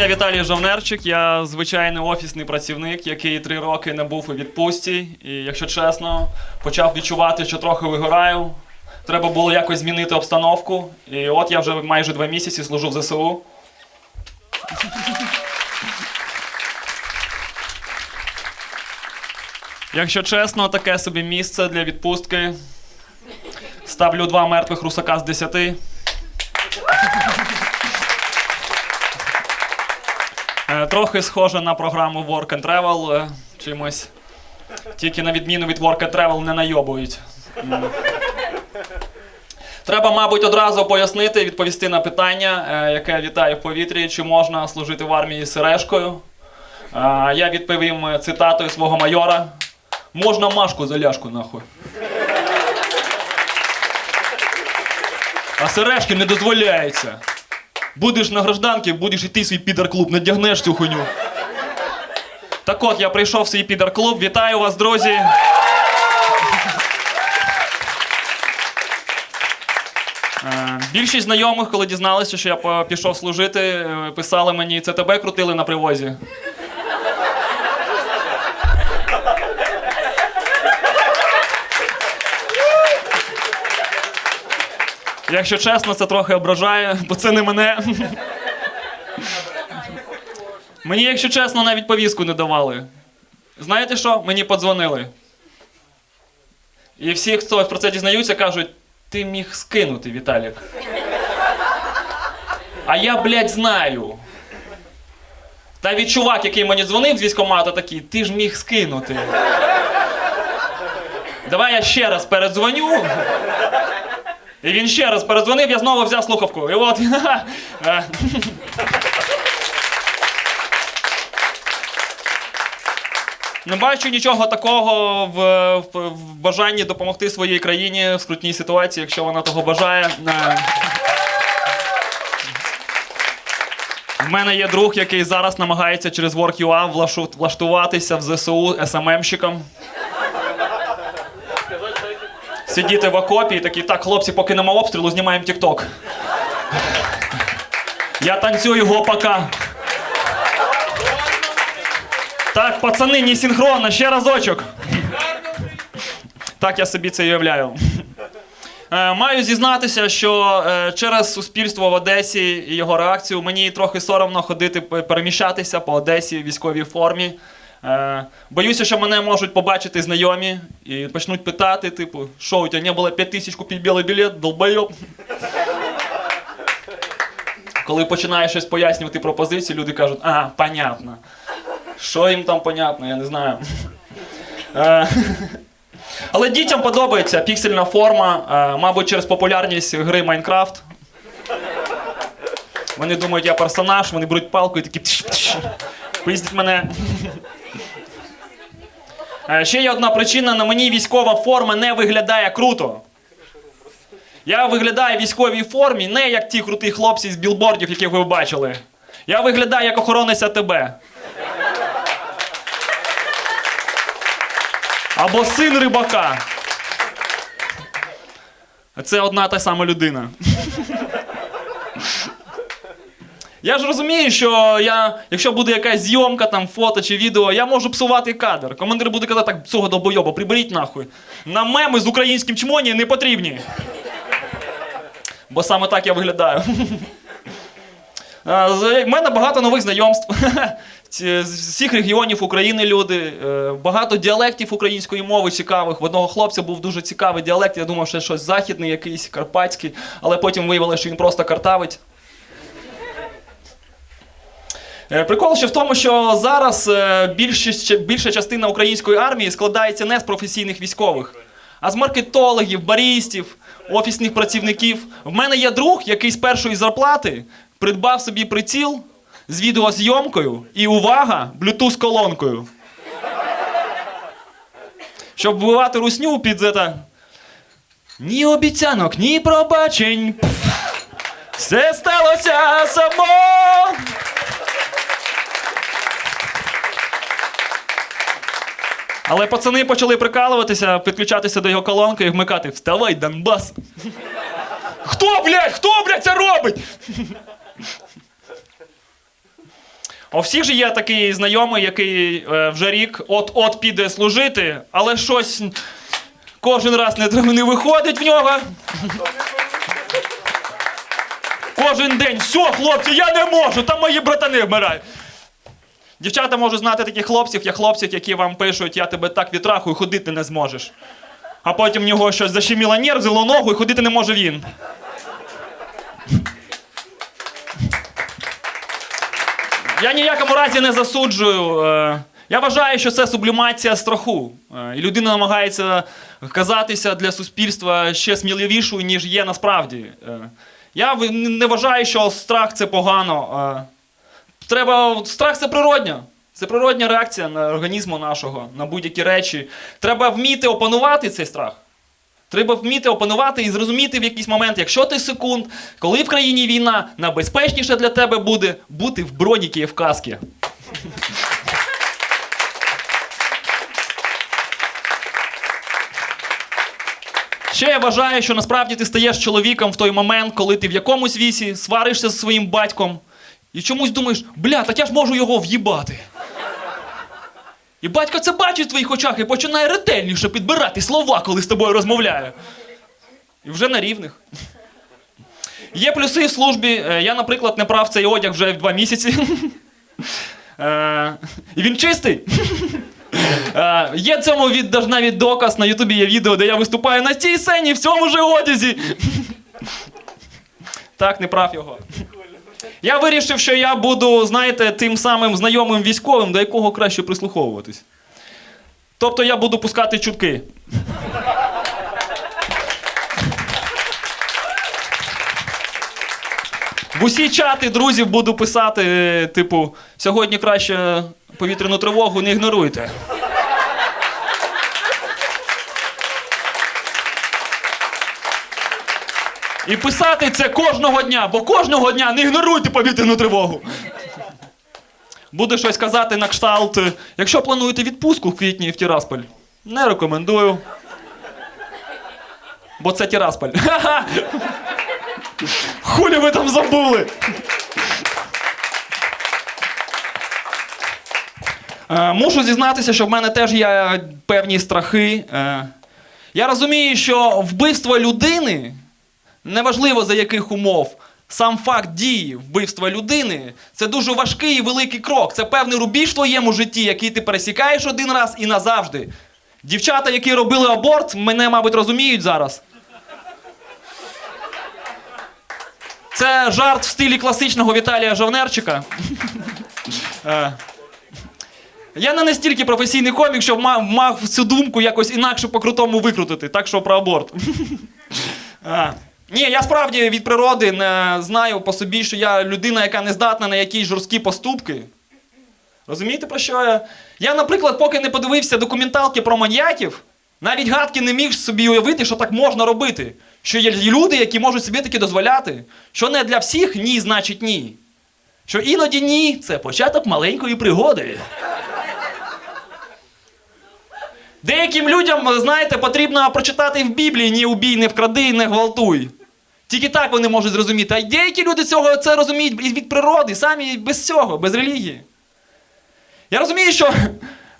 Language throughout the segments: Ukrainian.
Я Віталій Жовнерчик, я звичайний офісний працівник, який три роки не був у відпустці. І, якщо чесно, почав відчувати, що трохи вигораю. Треба було якось змінити обстановку. І от я вже майже два місяці служу в ЗСУ. Якщо чесно, таке собі місце для відпустки. Ставлю два мертвих русака з десяти. Трохи схоже на програму Work and Travel е, чимось. Тільки на відміну від Work and Travel не найобують. Треба, мабуть, одразу пояснити, відповісти на питання, е, яке вітає в повітрі, чи можна служити в армії сережкою. Я відповім е, цитатою свого майора: можна Машку за ляшку, нахуй. А сережки не дозволяється. Будеш на гражданці, будеш йти свій підар-клуб, надягнеш цю хуйню. Так от, я прийшов в свій підар-клуб. Вітаю вас, друзі. Е, Більшість знайомих, коли дізналися, що я пішов служити, е, писали мені, це тебе крутили на привозі. Якщо чесно, це трохи ображає, бо це не мене. Мені, якщо чесно, навіть повістку не давали. Знаєте що? Мені подзвонили. І всі, хто про це дізнаються, кажуть: ти міг скинути, Віталік. А я, блядь, знаю. Та від чувак, який мені дзвонив з військкомату, такий, ти ж міг скинути. Давай я ще раз передзвоню. І він ще раз передзвонив, я знову взяв слухавку. І от. е, Не бачу нічого такого в, в, в бажанні допомогти своїй країні в скрутній ситуації, якщо вона того бажає. Е, В мене є друг, який зараз намагається через Work.ua влаштуватися в ЗСУ СММщиком. Сидіти в окопі і такі, так, хлопці, поки нема обстрілу, знімаємо TikTok. Я танцюю гопака. Так, пацани, не синхронно, ще разочок. Так я собі це уявляю. Е, Маю зізнатися, що е, через суспільство в Одесі і його реакцію мені трохи соромно ходити переміщатися по Одесі в військовій формі. Е, Боюся, що мене можуть побачити знайомі і почнуть питати, типу, що у тебе не було 5 тисяч купити білий білет, долбойоб. Коли починаєш щось пояснювати пропозиції, люди кажуть, а, понятно. Що їм там понятно, я не знаю. Е, Але дітям подобається піксельна форма, е, мабуть, через популярність гри Майнкрафт. Вони думають, я персонаж, вони беруть палку і такі пш-пш, мене. Е, Ще є одна причина: на мені військова форма не виглядає круто. Я виглядаю в військовій формі не як ті круті хлопці з білбордів, яких ви бачили. Я виглядаю як охоронець АТБ. Або син рибака. Це одна та сама людина. Я ж розумію, що я, якщо буде якась зйомка, там, фото чи відео, я можу псувати кадр. Командир буде казати, так, цього долбойоба, приберіть нахуй. Нам меми з українським чмоні не потрібні. Бо саме так я виглядаю. В мене багато нових знайомств. З всіх регіонів України люди, е, багато діалектів української мови цікавих. В одного хлопця був дуже цікавий діалект. Я думав, що щось західний, якийсь карпатський, але потім виявилося, що він просто картавець. Е, Прикол ще в тому, що зараз е, більшість, більша частина української армії складається не з професійних військових, а з маркетологів, барістів, офісних працівників. В мене є друг, який з першої зарплати придбав собі приціл з відеозйомкою і увага, блютуз-колонкою. Щоб вбивати русню під це. Ні обіцянок, ні пробачень. Все сталося само. Але пацани почали прикалуватися, підключатися до його колонки і вмикати Вставай, Донбас! Хто, блядь, хто, блядь, це робить? У всіх же є такий знайомий, який е, вже рік от-от піде служити, але щось кожен раз не, не виходить в нього. Кожен день, все, хлопці, я не можу, там мої братани вмирають. Дівчата можуть знати таких хлопців, є хлопців, які вам пишуть, я тебе так відрахую, ходити не зможеш. А потім в нього щось защеміло нерв, зило ногу і ходити не може він. Я ніякому разі не засуджую. е, Я вважаю, що це сублімація страху. Е, І людина намагається казатися для суспільства ще сміливішою, ніж є насправді. Е, Я не вважаю, що страх це погано. Треба. Страх це природня. Це природня реакція на організму нашого, на будь-які речі. Треба вміти опанувати цей страх. Треба вміти опанувати і зрозуміти в якийсь момент, якщо ти секунд, коли в країні війна, найбезпечніше для тебе буде бути в броніки і в каскі. Ще я вважаю, що насправді ти стаєш чоловіком в той момент, коли ти в якомусь вісі сваришся зі своїм батьком і чомусь думаєш, бля, так я ж можу його в'їбати. І батько це бачить в твоїх очах і починає ретельніше підбирати слова, коли з тобою розмовляє. І вже на рівних. Є плюси в службі. Е, Я, наприклад, не прав цей одяг вже два місяці. Е, І він чистий. Е, Є цьому від, навіть доказ на Ютубі є відео, де я виступаю на цій сцені в цьому же одязі. Так, не прав його. Я вирішив, що я буду, знаєте, тим самим знайомим військовим, до якого краще прислуховуватись. Тобто я буду пускати чутки. В усі чати друзів буду писати, е, типу, сьогодні краще повітряну тривогу не ігноруйте. І писати це кожного дня, бо кожного дня не ігноруйте повітряну тривогу. Буду щось казати на кшталт. Якщо плануєте відпустку в квітні в Тірасполь, не рекомендую. Бо це Тірасполь. Хулі ви там забули? Е, Мушу зізнатися, що в мене теж є певні страхи. Е, Я розумію, що вбивство людини, неважливо за яких умов, сам факт дії вбивства людини це дуже важкий і великий крок. Це певний рубіж в твоєму житті, який ти пересікаєш один раз і назавжди. Дівчата, які робили аборт, мене, мабуть, розуміють зараз. Це жарт в стилі класичного Віталія Жовнерчика. Е, Я не настільки професійний комік, щоб мав, мав цю думку якось інакше по-крутому викрутити. Так що про аборт. Ні, я справді від природи не знаю по собі, що я людина, яка не здатна на якісь жорсткі поступки. Розумієте, про що я? Я, наприклад, поки не подивився документалки про маньяків, навіть гадки не міг собі уявити, що так можна робити. Що є люди, які можуть собі таке дозволяти. Що не для всіх ні, значить ні. Що іноді ні це початок маленької пригоди. Деяким людям, знаєте, потрібно прочитати в Біблії ні убій, не вкради, не гвалтуй. Тільки так вони можуть зрозуміти. А деякі люди цього це розуміють від природи, самі без цього, без релігії. Я розумію, що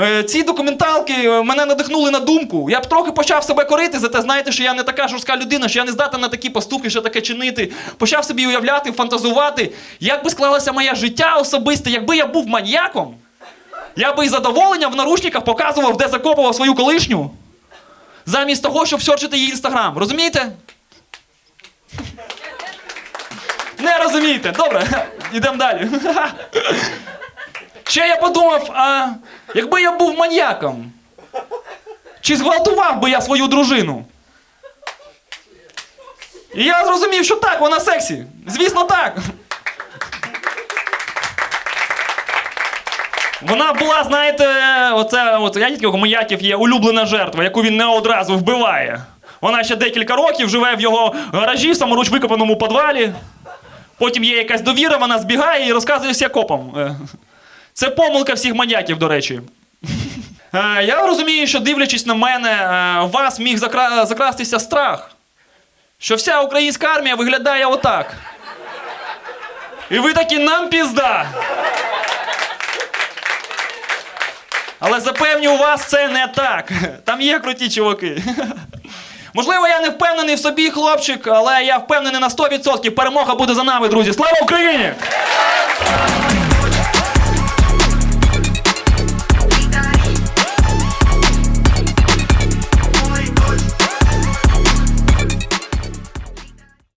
е, ці документалки е, мене надихнули на думку. Я б трохи почав себе корити за те, знаєте, що я не така жорстка людина, що я не здатна на такі поступки, що таке чинити. Почав собі уявляти, фантазувати, як би склалося моє життя особисте, якби я був маньяком. Я би із задоволенням в наручниках показував, де закопував свою колишню. Замість того, щоб сьорчити її інстаграм. Розумієте? Не розумієте. Добре, йдемо далі. Ще я подумав, а якби я був маньяком, чи зґвалтував би я свою дружину? І я зрозумів, що так, вона сексі. Звісно, так. Вона була, знаєте, оце, от я тільки у маньяків є улюблена жертва, яку він не одразу вбиває. Вона ще декілька років живе в його гаражі, саморуч викопаному підвалі. Потім є якась довіра, вона збігає і розказує все копам. Е, Це помилка всіх маньяків, до речі. Е, Я розумію, що дивлячись на мене, е, у вас міг закра- закрастися страх, що вся українська армія виглядає отак. І ви такі нам пізда. Але запевню вас, це не так. Там є круті чуваки. Можливо, я не впевнений в собі, хлопчик, але я впевнений на 100%. Перемога буде за нами, друзі. Слава Україні!